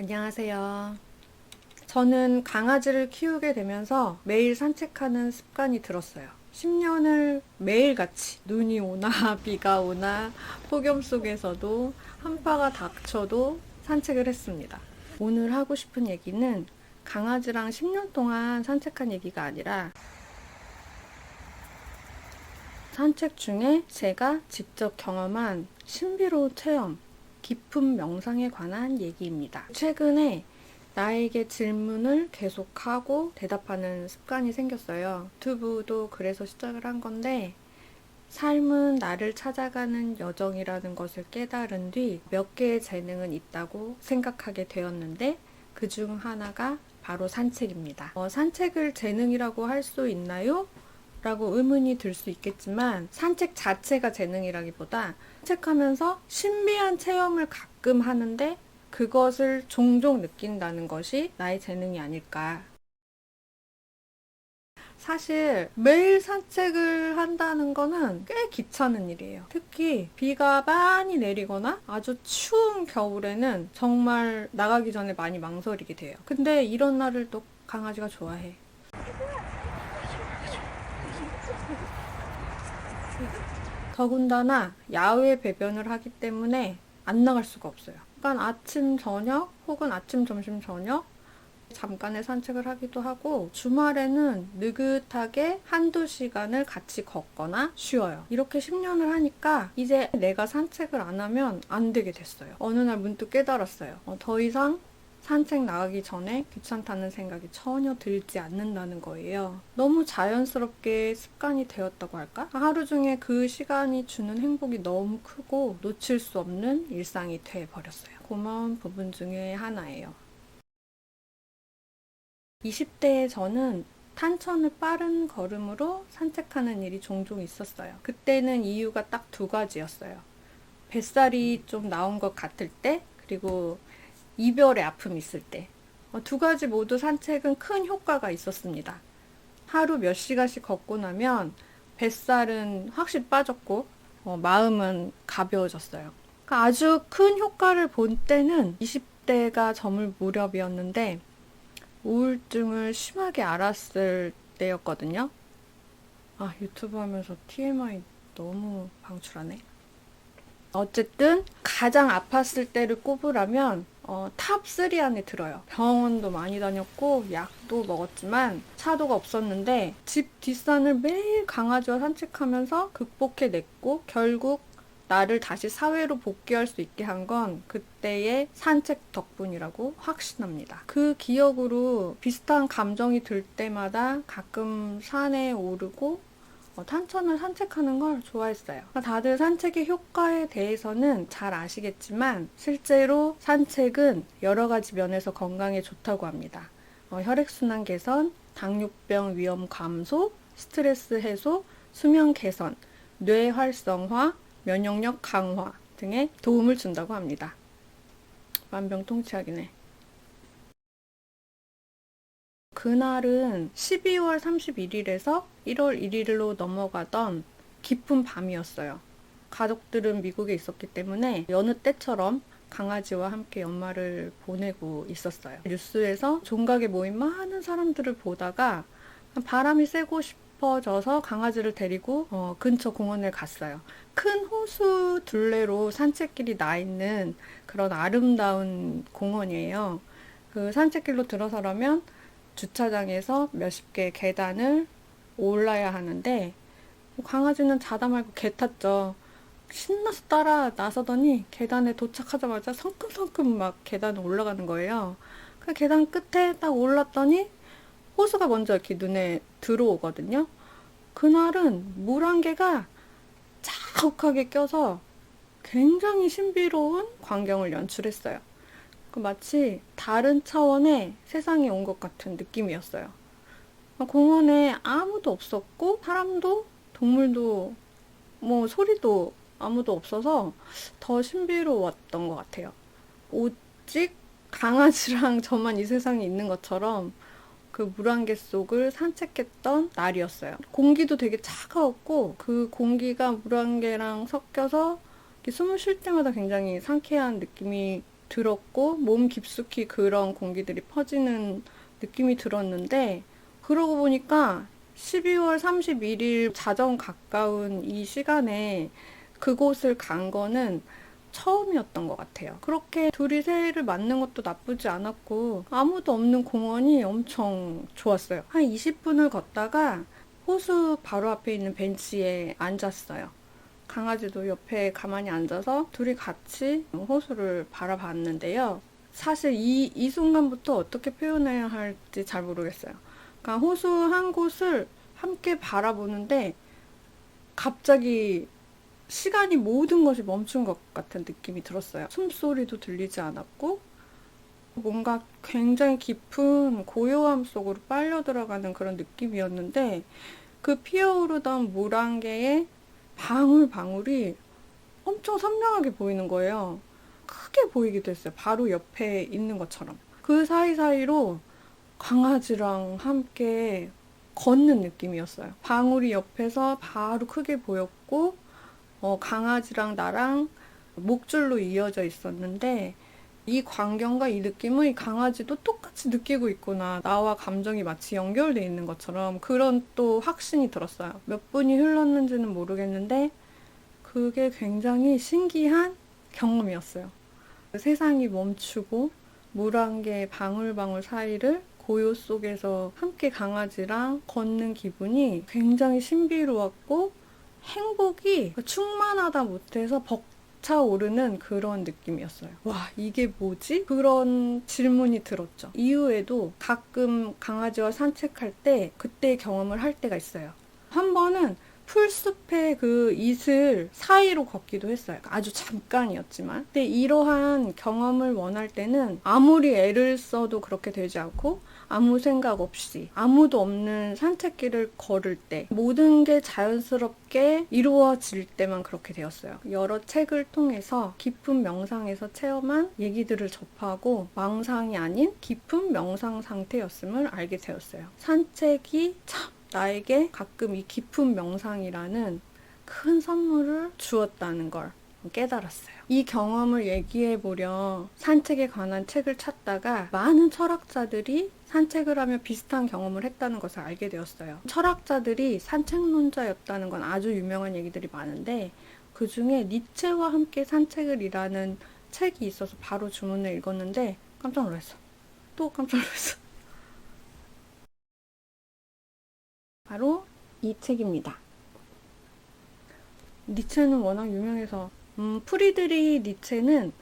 안녕하세요. 저는 강아지를 키우게 되면서 매일 산책하는 습관이 들었어요. 10년을 매일같이 눈이 오나 비가 오나 폭염 속에서도 한파가 닥쳐도 산책을 했습니다. 오늘 하고 싶은 얘기는 강아지랑 10년 동안 산책한 얘기가 아니라 산책 중에 제가 직접 경험한 신비로운 체험, 깊은 명상에 관한 얘기입니다. 최근에 나에게 질문을 계속하고 대답하는 습관이 생겼어요. 유튜브도 그래서 시작을 한 건데, 삶은 나를 찾아가는 여정이라는 것을 깨달은 뒤 몇 개의 재능은 있다고 생각하게 되었는데, 그 중 하나가 바로 산책입니다. 어, 산책을 재능이라고 할 수 있나요? 라고 의문이 들 수 있겠지만 산책 자체가 재능이라기보다 산책하면서 신비한 체험을 가끔 하는데 그것을 종종 느낀다는 것이 나의 재능이 아닐까. 사실 매일 산책을 한다는 거는 꽤 귀찮은 일이에요. 특히 비가 많이 내리거나 아주 추운 겨울에는 정말 나가기 전에 많이 망설이게 돼요. 근데 이런 날을 또 강아지가 좋아해. 더군다나 야외 배변을 하기 때문에 안 나갈 수가 없어요. 그러니까 아침, 저녁 혹은 아침, 점심, 저녁 잠깐의 산책을 하기도 하고 주말에는 느긋하게 한두 시간을 같이 걷거나 쉬어요. 이렇게 10년을 하니까 이제 내가 산책을 안 하면 안 되게 됐어요. 어느 날 문득 깨달았어요. 어, 더 이상 산책 나가기 전에 귀찮다는 생각이 전혀 들지 않는다는 거예요. 너무 자연스럽게 습관이 되었다고 할까? 하루 중에 그 시간이 주는 행복이 너무 크고 놓칠 수 없는 일상이 돼 버렸어요. 고마운 부분 중에 하나예요. 20대의 저는 탄천을 빠른 걸음으로 산책하는 일이 종종 있었어요. 그때는 이유가 딱 두 가지였어요. 뱃살이 좀 나온 것 같을 때, 그리고 이별의 아픔이 있을 때. 어, 두 가지 모두 산책은 큰 효과가 있었습니다. 하루 몇 시간씩 걷고 나면 뱃살은 확실히 빠졌고, 어, 마음은 가벼워졌어요. 그러니까 아주 큰 효과를 본 때는 20대가 저물 무렵이었는데, 우울증을 심하게 앓았을 때였거든요. 아, 유튜브 하면서 TMI 너무 방출하네. 어쨌든 가장 아팠을 때를 꼽으라면 어, 탑3 안에 들어요. 병원도 많이 다녔고 약도 먹었지만 차도가 없었는데 집 뒷산을 매일 강아지와 산책하면서 극복해냈고 결국 나를 다시 사회로 복귀할 수 있게 한 건 그때의 산책 덕분이라고 확신합니다. 그 기억으로 비슷한 감정이 들 때마다 가끔 산에 오르고 어, 탄천을 산책하는 걸 좋아했어요. 다들 산책의 효과에 대해서는 잘 아시겠지만 실제로 산책은 여러 가지 면에서 건강에 좋다고 합니다. 어, 혈액순환 개선, 당뇨병 위험 감소, 스트레스 해소, 수면 개선, 뇌 활성화, 면역력 강화 등에 도움을 준다고 합니다. 만병통치약이네. 그날은 12월 31일에서 1월 1일로 넘어가던 깊은 밤이었어요. 가족들은 미국에 있었기 때문에 여느 때처럼 강아지와 함께 연말을 보내고 있었어요. 뉴스에서 종각에 모인 많은 사람들을 보다가 바람이 쐬고 싶어져서 강아지를 데리고 어, 근처 공원에 갔어요. 큰 호수 둘레로 산책길이 나 있는 그런 아름다운 공원이에요. 그 산책길로 들어서려면 주차장에서 몇십 개의 계단을 올라야 하는데 강아지는 자다 말고 개 탔죠. 신나서 따라 나서더니 계단에 도착하자마자 성큼성큼 막 계단을 올라가는 거예요. 그 계단 끝에 딱 올랐더니 호수가 먼저 이렇게 눈에 들어오거든요. 그날은 물 한 개가 자욱하게 껴서 굉장히 신비로운 광경을 연출했어요. 그 마치 다른 차원의 세상에 온 것 같은 느낌이었어요. 공원에 아무도 없었고 사람도 동물도 뭐 소리도 아무도 없어서 더 신비로웠던 것 같아요. 오직 강아지랑 저만 이 세상에 있는 것처럼 그 물안개 속을 산책했던 날이었어요. 공기도 되게 차가웠고 그 공기가 물안개랑 섞여서 숨을 쉴 때마다 굉장히 상쾌한 느낌이 들었고 몸 깊숙이 그런 공기들이 퍼지는 느낌이 들었는데 그러고 보니까 12월 31일 자정 가까운 이 시간에 그곳을 간 거는 처음이었던 것 같아요. 그렇게 둘이 새해를 맞는 것도 나쁘지 않았고 아무도 없는 공원이 엄청 좋았어요. 한 20분을 걷다가 호수 바로 앞에 있는 벤치에 앉았어요. 강아지도 옆에 가만히 앉아서 둘이 같이 호수를 바라봤는데요. 사실 이, 이 순간부터 어떻게 표현해야 할지 잘 모르겠어요. 그러니까 호수 한 곳을 함께 바라보는데 갑자기 시간이 모든 것이 멈춘 것 같은 느낌이 들었어요. 숨소리도 들리지 않았고 뭔가 굉장히 깊은 고요함 속으로 빨려 들어가는 그런 느낌이었는데 그 피어오르던 물안개의 방울방울이 엄청 선명하게 보이는 거예요. 크게 보이기도 했어요. 바로 옆에 있는 것처럼. 그 사이사이로 강아지랑 함께 걷는 느낌이었어요. 방울이 옆에서 바로 크게 보였고, 어, 강아지랑 나랑 목줄로 이어져 있었는데, 이 광경과 이 느낌을 이 강아지도 똑같이 느끼고 있구나. 나와 감정이 마치 연결돼 있는 것처럼 그런 또 확신이 들었어요. 몇 분이 흘렀는지는 모르겠는데, 그게 굉장히 신기한 경험이었어요. 세상이 멈추고 물안개 방울방울 사이를 고요 속에서 함께 강아지랑 걷는 기분이 굉장히 신비로웠고 행복이 충만하다 못해서 벅 차오르는 그런 느낌이었어요. 와, 이게 뭐지? 그런 질문이 들었죠. 이후에도 가끔 강아지와 산책할 때 그때 경험을 할 때가 있어요. 한 번은 풀숲의 그 이슬 사이로 걷기도 했어요. 아주 잠깐이었지만. 근데 이러한 경험을 원할 때는 아무리 애를 써도 그렇게 되지 않고 아무 생각 없이 아무도 없는 산책길을 걸을 때 모든 게 자연스럽게 이루어질 때만 그렇게 되었어요. 여러 책을 통해서 깊은 명상에서 체험한 얘기들을 접하고 망상이 아닌 깊은 명상 상태였음을 알게 되었어요. 산책이 참 나에게 가끔 이 깊은 명상이라는 큰 선물을 주었다는 걸 깨달았어요. 이 경험을 얘기해 보려 산책에 관한 책을 찾다가 많은 철학자들이 산책을 하며 비슷한 경험을 했다는 것을 알게 되었어요. 철학자들이 산책론자였다는 건 아주 유명한 얘기들이 많은데 그 중에 니체와 함께 산책을 이라는 책이 있어서 바로 주문을 읽었는데 깜짝 놀랐어. 또 깜짝 놀랐어. 바로 이 책입니다. 니체는 워낙 유명해서 음, 프리드리 니체는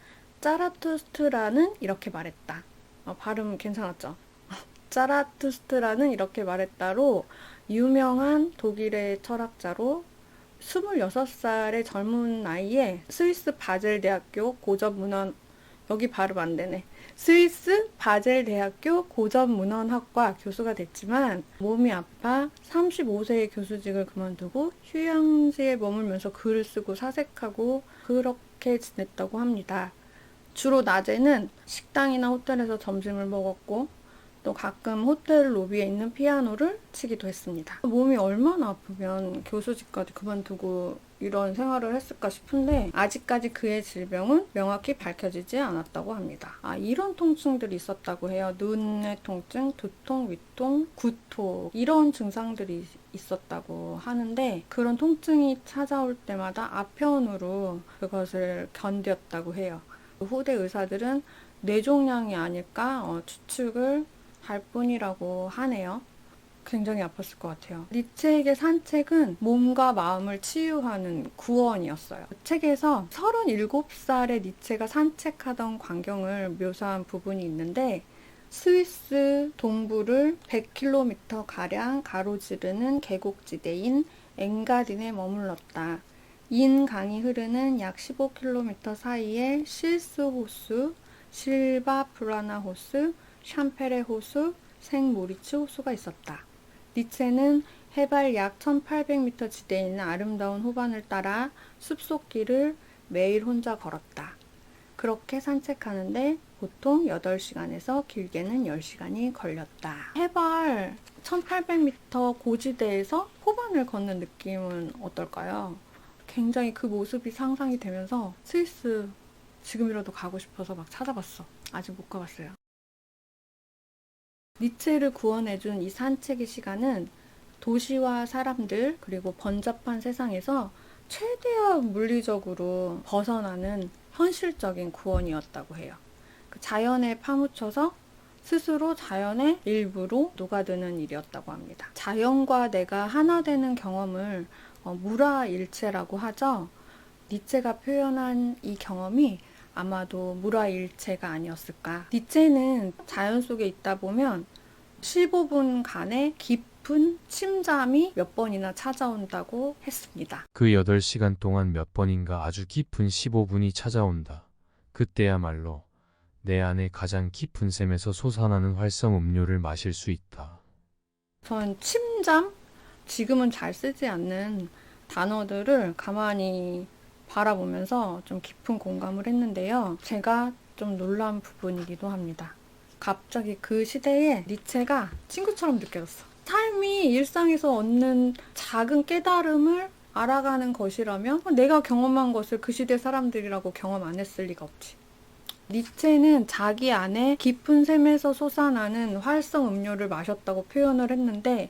짜라투스트라는 이렇게 말했다. 어, 발음 괜찮았죠? 짜라투스트라는 이렇게 말했다로 유명한 독일의 철학자로 26살의 젊은 나이에 스위스 바젤 대학교 고전 문헌 여기 발음 안 되네. 스위스 바젤 대학교 고전 문헌학과 교수가 됐지만 몸이 아파 35세의 교수직을 그만두고 휴양지에 머물면서 글을 쓰고 사색하고 그렇게 지냈다고 합니다. 주로 낮에는 식당이나 호텔에서 점심을 먹었고 또 가끔 호텔 로비에 있는 피아노를 치기도 했습니다. 몸이 얼마나 아프면 교수직까지 그만두고 이런 생활을 했을까 싶은데 아직까지 그의 질병은 명확히 밝혀지지 않았다고 합니다. 아 이런 통증들이 있었다고 해요. 눈의 통증, 두통, 위통, 구토 이런 증상들이 있었다고 하는데 그런 통증이 찾아올 때마다 아편으로 그것을 견뎠다고 해요. 후대 의사들은 뇌종양이 아닐까 어, 추측을 할 뿐이라고 하네요. 굉장히 아팠을 것 같아요. 니체에게 산책은 몸과 마음을 치유하는 구원이었어요. 책에서 37살의 니체가 산책하던 광경을 묘사한 부분이 있는데 스위스 동부를 100km 가량 가로지르는 계곡지대인 엥가딘에 머물렀다. 인 강이 흐르는 약 15km 사이에 실스 호수, 실바 프라나 호수, 샴페레 호수, 생모리츠 호수가 있었다. 니체는 해발 약 1800m 지대에 있는 아름다운 호반을 따라 숲속길을 매일 혼자 걸었다. 그렇게 산책하는데 보통 8시간에서 길게는 10시간이 걸렸다. 해발 1800m 고지대에서 호반을 걷는 느낌은 어떨까요? 굉장히 그 모습이 상상이 되면서 스위스 지금이라도 가고 싶어서 막 찾아봤어. 아직 못 가봤어요. 니체를 구원해준 이 산책의 시간은 도시와 사람들 그리고 번잡한 세상에서 최대한 물리적으로 벗어나는 현실적인 구원이었다고 해요. 그 자연에 파묻혀서 스스로 자연의 일부로 녹아드는 일이었다고 합니다. 자연과 내가 하나 되는 경험을 어, 무라일체라고 하죠. 니체가 표현한 이 경험이 아마도 무라일체가 아니었을까. 니체는 자연 속에 있다 보면 15분간의 깊은 침잠이 몇 번이나 찾아온다고 했습니다. 그 8시간 동안 몇 번인가 아주 깊은 15분이 찾아온다. 그때야말로 내 안에 가장 깊은 샘에서 솟아나는 활성 음료를 마실 수 있다. 전 침잠? 지금은 잘 쓰지 않는 단어들을 가만히 바라보면서 좀 깊은 공감을 했는데요. 제가 좀 놀란 부분이기도 합니다. 갑자기 그 시대에 니체가 친구처럼 느껴졌어. 삶이 일상에서 얻는 작은 깨달음을 알아가는 것이라면 내가 경험한 것을 그 시대 사람들이라고 경험 안 했을 리가 없지. 니체는 자기 안에 깊은 샘에서 솟아나는 활성 음료를 마셨다고 표현을 했는데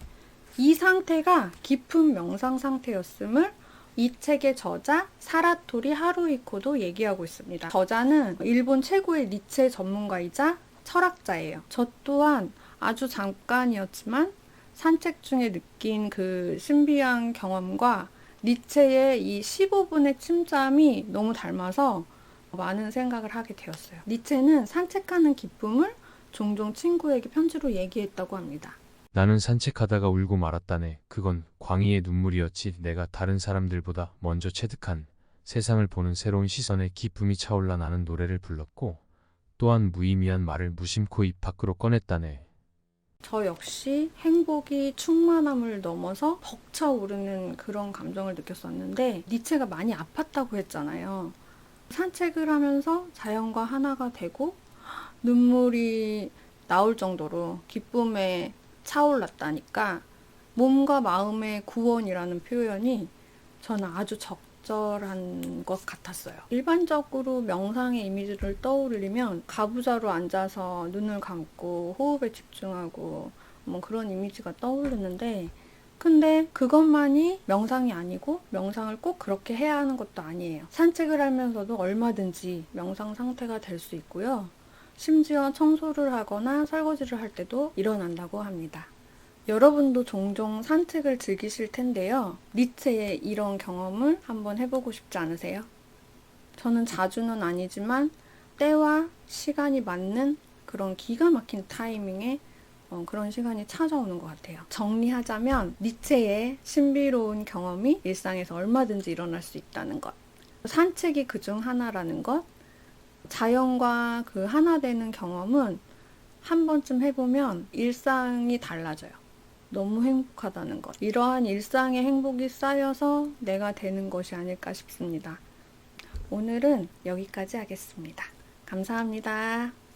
이 상태가 깊은 명상 상태였음을 이 책의 저자 사라토리 하루이코도 얘기하고 있습니다. 저자는 일본 최고의 니체 전문가이자 철학자예요. 저 또한 아주 잠깐이었지만 산책 중에 느낀 그 신비한 경험과 니체의 이 15분의 침잠이 너무 닮아서 많은 생각을 하게 되었어요. 니체는 산책하는 기쁨을 종종 친구에게 편지로 얘기했다고 합니다. 나는 산책하다가 울고 말았다네. 그건 광희의 눈물이었지. 내가 다른 사람들보다 먼저 체득한 세상을 보는 새로운 시선에 기쁨이 차올라 나는 노래를 불렀고 또한 무의미한 말을 무심코 입 밖으로 꺼냈다네. 저 역시 행복이 충만함을 넘어서 벅차오르는 그런 감정을 느꼈었는데 니체가 많이 아팠다고 했잖아요. 산책을 하면서 자연과 하나가 되고 눈물이 나올 정도로 기쁨에 차올랐다니까 몸과 마음의 구원이라는 표현이 저는 아주 적절한 것 같았어요. 일반적으로 명상의 이미지를 떠올리면 가부좌로 앉아서 눈을 감고 호흡에 집중하고 뭐 그런 이미지가 떠오르는데 근데 그것만이 명상이 아니고 명상을 꼭 그렇게 해야 하는 것도 아니에요. 산책을 하면서도 얼마든지 명상 상태가 될 수 있고요. 심지어 청소를 하거나 설거지를 할 때도 일어난다고 합니다. 여러분도 종종 산책을 즐기실 텐데요. 니체의 이런 경험을 한번 해보고 싶지 않으세요? 저는 자주는 아니지만 때와 시간이 맞는 그런 기가 막힌 타이밍에 어, 그런 시간이 찾아오는 것 같아요. 정리하자면 니체의 신비로운 경험이 일상에서 얼마든지 일어날 수 있다는 것. 산책이 그중 하나라는 것. 자연과 그 하나 되는 경험은 한 번쯤 해보면 일상이 달라져요. 너무 행복하다는 것. 이러한 일상의 행복이 쌓여서 내가 되는 것이 아닐까 싶습니다. 오늘은 여기까지 하겠습니다. 감사합니다.